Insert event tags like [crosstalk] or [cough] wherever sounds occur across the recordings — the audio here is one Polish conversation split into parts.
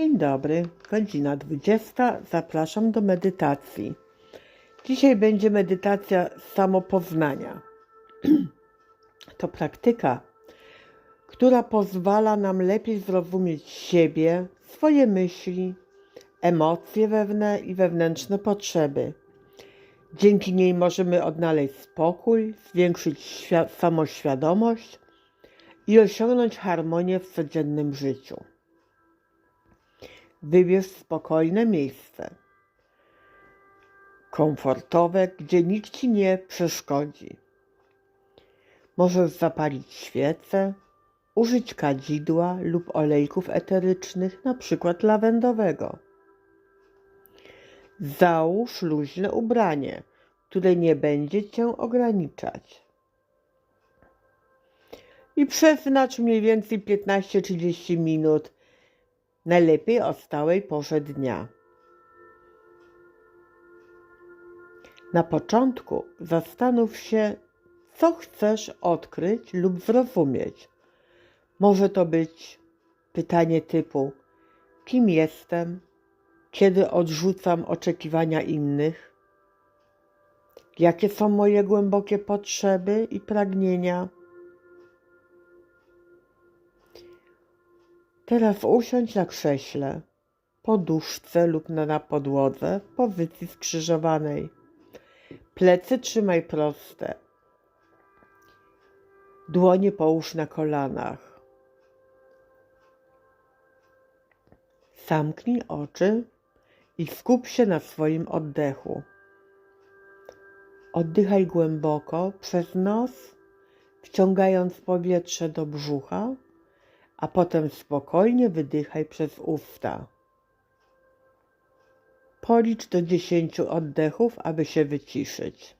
Dzień dobry, godzina 20. Zapraszam do medytacji. Dzisiaj będzie medytacja samopoznania. [clears throat] To praktyka, która pozwala nam lepiej zrozumieć siebie, swoje myśli, emocje wewnę i wewnętrzne potrzeby. Dzięki niej możemy odnaleźć spokój, zwiększyć świa- samoświadomość i osiągnąć harmonię w codziennym życiu. Wybierz spokojne miejsce. Komfortowe, gdzie nikt ci nie przeszkodzi. Możesz zapalić świecę, użyć kadzidła lub olejków eterycznych, na przykład lawendowego. Załóż luźne ubranie, które nie będzie cię ograniczać. I przeznacz mniej więcej 15-30 minut najlepiej o stałej porze dnia. Na początku zastanów się, co chcesz odkryć lub zrozumieć. Może to być pytanie typu: kim jestem, kiedy odrzucam oczekiwania innych, jakie są moje głębokie potrzeby i pragnienia. Teraz usiądź na krześle, poduszce lub na, podłodze w pozycji skrzyżowanej. Plecy trzymaj proste. Dłonie połóż na kolanach. Zamknij oczy i skup się na swoim oddechu. Oddychaj głęboko przez nos, wciągając powietrze do brzucha a potem spokojnie wydychaj przez usta. Policz do dziesięciu oddechów, aby się wyciszyć.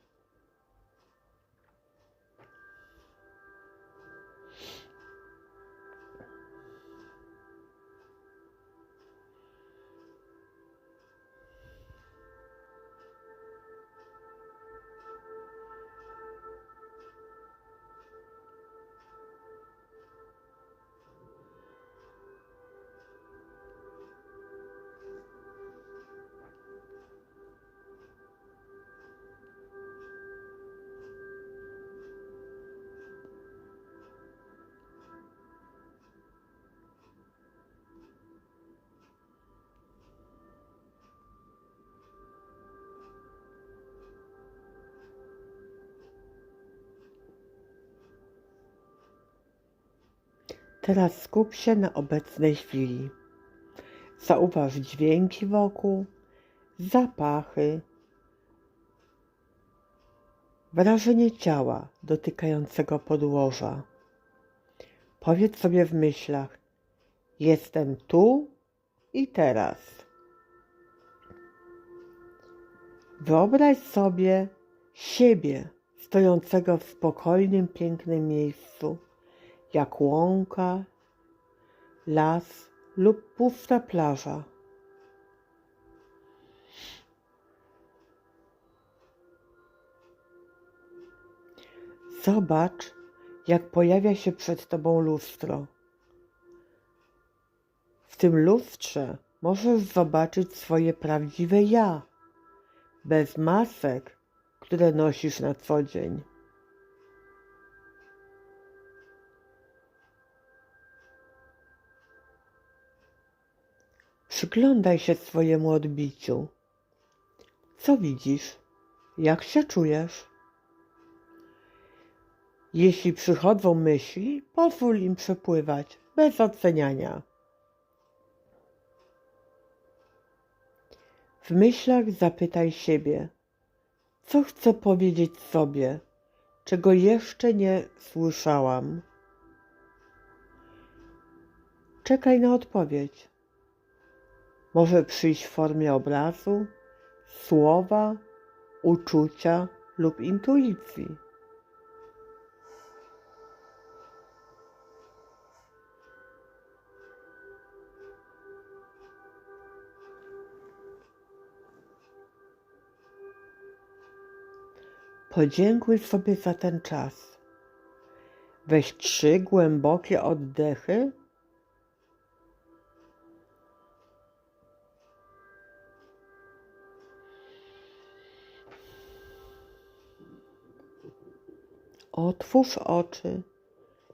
Teraz skup się na obecnej chwili. Zauważ dźwięki wokół, zapachy, wrażenie ciała dotykającego podłoża. Powiedz sobie w myślach: Jestem tu i teraz. Wyobraź sobie siebie stojącego w spokojnym, pięknym miejscu jak łąka, las lub pusta plaża. Zobacz, jak pojawia się przed tobą lustro. W tym lustrze możesz zobaczyć swoje prawdziwe ja, bez masek, które nosisz na co dzień. Przyglądaj się swojemu odbiciu. Co widzisz? Jak się czujesz? Jeśli przychodzą myśli, pozwól im przepływać bez oceniania. W myślach zapytaj siebie, co chcę powiedzieć sobie, czego jeszcze nie słyszałam. Czekaj na odpowiedź. Może przyjść w formie obrazu, słowa, uczucia lub intuicji. Podziękuj sobie za ten czas. Weź trzy głębokie oddechy Otwórz oczy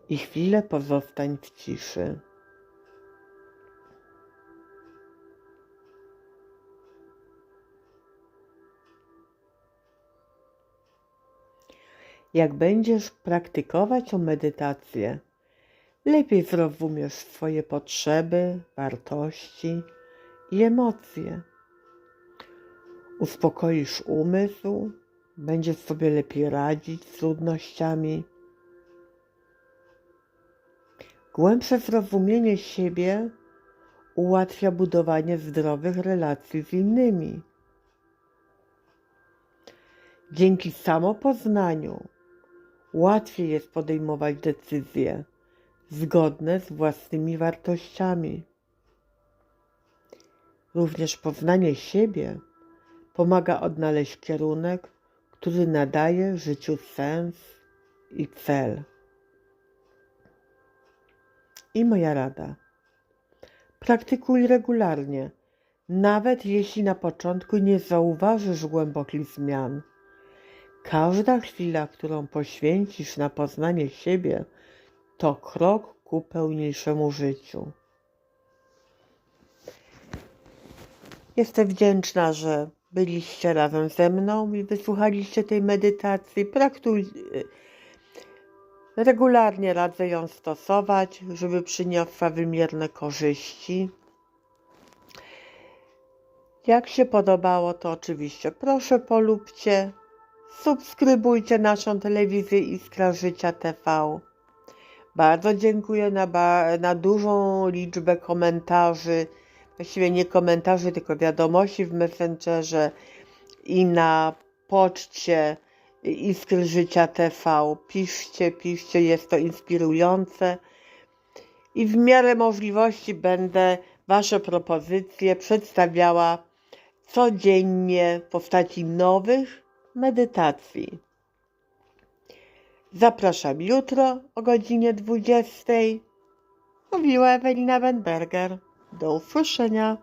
i chwilę pozostań w ciszy. Jak będziesz praktykować tą medytację, lepiej zrozumiesz swoje potrzeby, wartości i emocje. Uspokoisz umysł, będziesz sobie lepiej radzić z trudnościami. Głębsze zrozumienie siebie ułatwia budowanie zdrowych relacji z innymi. Dzięki samopoznaniu łatwiej jest podejmować decyzje zgodne z własnymi wartościami. Również poznanie siebie pomaga odnaleźć kierunek, który nadaje życiu sens i cel. I moja rada. Praktykuj regularnie, nawet jeśli na początku nie zauważysz głębokich zmian. Każda chwila, którą poświęcisz na poznanie siebie, to krok ku pełniejszemu życiu. Jestem wdzięczna, że byliście razem ze mną i wysłuchaliście tej medytacji. Praktuj, regularnie radzę ją stosować, żeby przyniosła wymierne korzyści. Jak się podobało, to oczywiście proszę polubcie, subskrybujcie naszą telewizję Iskra Życia TV. Bardzo dziękuję na, na dużą liczbę komentarzy, właściwie nie komentarzy, tylko wiadomości w Messengerze i na poczcie Iskry Życia TV. Piszcie, piszcie, jest to inspirujące. I w miarę możliwości będę Wasze propozycje przedstawiała codziennie w postaci nowych medytacji. Zapraszam jutro o godzinie 20. Mówiła Ewelina Wenberger. Do usłyszenia.